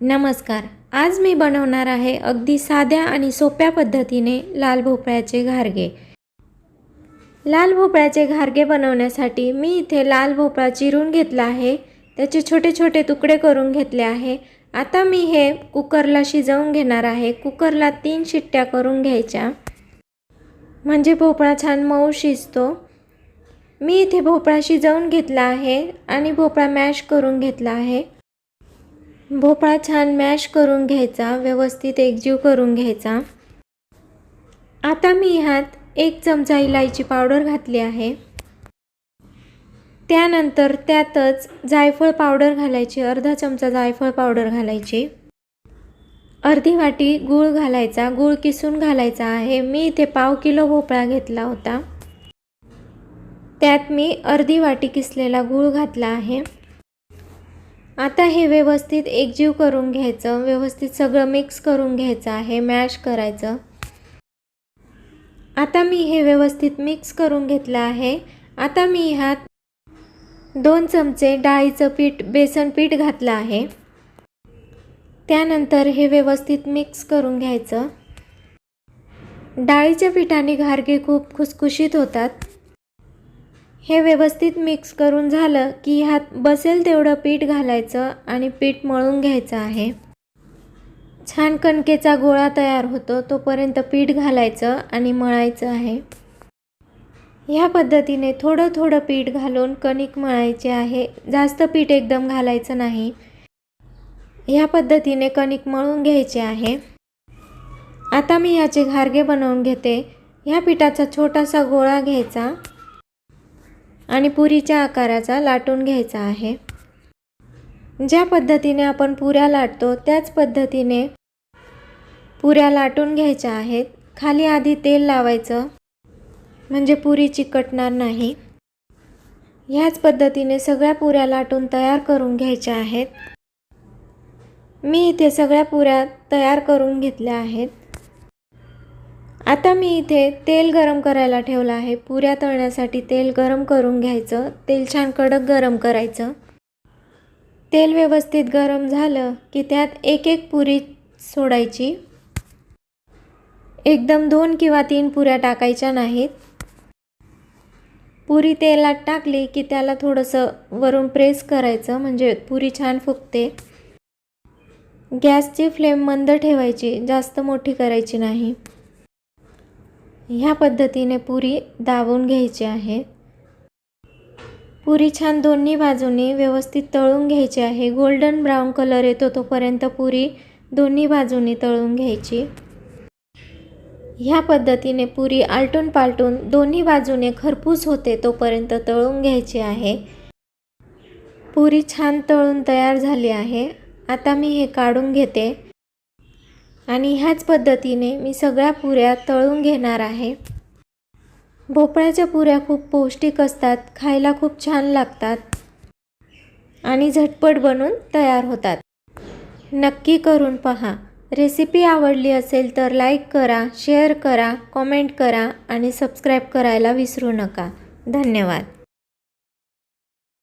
नमस्कार. आज मी बनवणार आहे अगदी साध्या आणि सोप्या पद्धतीने लाल भोपळ्याचे घारगे. लाल भोपळ्याचे घारगे बनवण्यासाठी मी इथे लाल भोपळा चिरून घेतला आहे. त्याचे छोटे छोटे तुकडे करून घेतले आहे. आता मी हे कुकरला शिजवून घेणार आहे. कुकरला तीन शिट्ट्या करून घ्यायच्या. म्हणजे भोपळा छान मऊ शिजतो. मी इथे भोपळा शिजवून घेतला आहे आणि भोपळा मॅश करून घेतला आहे. भोपळा छान मॅश करून घ्यायचा व्यवस्थित एकजीव करून घ्यायचा. आता मी ह्यात एक चमचा इलायची पावडर घातली आहे. त्यानंतर त्यातच जायफळ पावडर घालायची अर्धा चमचा जायफळ पावडर घालायची. अर्धी वाटी गूळ घालायचा गूळ किसून घालायचा आहे. मी इथे पाव किलो भोपळा घेतला होता. त्यात मी अर्धी वाटी किसलेला गूळ घातला आहे. आता हे व्यवस्थित एकजीव करून घ्यायचं. व्यवस्थित सगळं मिक्स करून घ्यायचं आहे. मॅश करायचं. आता मी हे व्यवस्थित मिक्स करून घेतलं आहे. आता मी ह्यात दोन चमचे डाळीचं पीठ बेसन पीठ घातलं आहे. त्यानंतर हे व्यवस्थित मिक्स करून घ्यायचं. डाळीच्या पिठाने घारगे खूप खुसखुशीत होतात. हे व्यवस्थित मिक्स करून झालं की ह्यात बसेल तेवढं पीठ घालायचं आणि पीठ मळून घ्यायचं आहे. छान कणकेचा गोळा तयार होतो तोपर्यंत पीठ घालायचं आणि मळायचं आहे. ह्या पद्धतीने थोडं थोडं पीठ घालून कणिक मळायचे आहे. जास्त पीठ एकदम घालायचं नाही. ह्या पद्धतीने कणिक मळून घ्यायचे आहे. आता मी ह्याचे घारगे बनवून घेते. ह्या पिठाचा छोटासा गोळा घ्यायचा. आणि पुरीच्या आकाराचा लाटून घ्यायचा आहे. ज्या पद्धतीने आपण पुऱ्या लाटतो त्याच पद्धतीने पुऱ्या लाटून घ्यायच्या आहेत. खाली आधी तेल लावायचं म्हणजे पुरी चिकटणार नाही. ह्याच पद्धतीने सगळ्या पुऱ्या लाटून तयार करून घ्यायच्या आहेत. मी इथे सगळ्या पुऱ्या तयार करून घेतल्या आहेत. आता मी इथे तेल गरम करायला ठेवलं आहे. पुऱ्या तळण्यासाठी तेल गरम करून घ्यायचं. तेल छान कडक गरम करायचं. तेल व्यवस्थित गरम झालं की त्यात एक एक पुरी सोडायची. एकदम दोन किंवा तीन पुऱ्या टाकायच्या नाहीत. पुरी तेलात टाकली की त्याला थोडंसं वरून प्रेस करायचं म्हणजे पुरी छान फुगते. गॅसची फ्लेम मंद ठेवायची जास्त मोठी करायची नाही. ह्या पद्धतीने पुरी दाबून घ्यायची आहे. पुरी छान दोन्ही बाजूनी व्यवस्थित तळून घ्यायची आहे. गोल्डन ब्राऊन कलर येतो तोपर्यंत पुरी दोन्ही बाजूनी तळून घ्यायची. ह्या पद्धतीने पुरी आलटून पालटून दोन्ही बाजूने खरपूस होते तोपर्यंत तळून घ्यायची आहे. पुरी छान तळून तयार झाली आहे. आता मी हे काढून घेते. आणि ह्याच पद्धतीने मी सगळ्या पुऱ्या तळून घेणार आहे. भोपळ्याच्या पुऱ्या खूप पौष्टिक असतात खायला खूप छान लागतात आणि झटपट बनून तयार होतात. नक्की करून पहा. रेसिपी आवडली असेल तर लाईक करा शेअर करा कॉमेंट करा आणि सबस्क्राईब करायला विसरू नका. धन्यवाद.